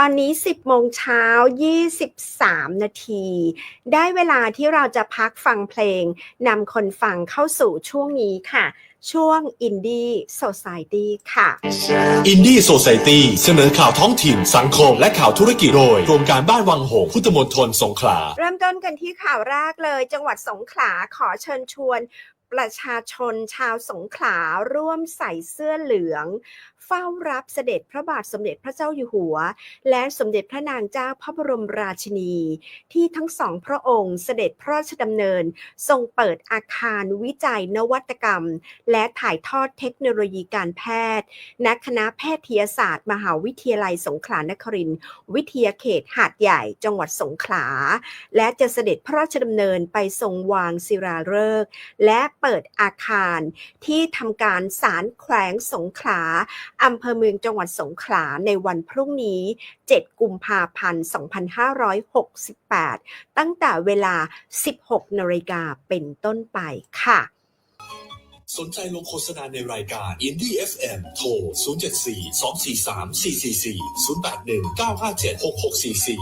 ตอนนี้ 10โมงเช้า 23 นาที ได้เวลาที่เราจะพักฟังเพลงนำคนฟังเข้าสู่ช่วงนี้ค่ะ ช่วง Indie Society ค่ะอินดี้โซซ i ตี้เสนอข่าวท้องถิ่นสังคม และข่าวธุรกิจโดยโครงการบ้านวังหงส์พุทธมณฑลสงขลา เริ่มต้นกันที่ข่าวแรกเลย จังหวัดสงขลาขอเชิญชวน ประชาชนชาวสงขลาร่วมใส่เสื้อเหลือง เฝ้ารับเสด็จพระบาทสมเด็จพระเจ้าอยู่หัว และสมเด็จพระนางเจ้าพระบรมราชินี ที่ทั้งสองพระองค์เสด็จพระราชดำเนิน ทรงเปิดอาคารวิจัยนวัตกรรม และถ่ายทอดเทคโนโลยีการแพทย์ณคณะแพทยศาสตร์ มหาวิทยาลัยสงขลานครินทร์วิทยาเขตหาดใหญ่จังหวัดสงขลา และจะเสด็จพระราชดำเนินไปทรงวางศิลาฤกษ์และ เปิดอาคารที่ทำการศาลแขวงสงขลาอำเภอเมืองจังหวัดสงขลาในวันพรุ่งนี้ 7 กุมภาพันธ์ 2568 ตั้งแต่เวลา 16นาฬิกาเป็นต้นไปค่ะสนใจลงโฆษณาในรายการ Indie FM โทร 074 243 444 081 957 6644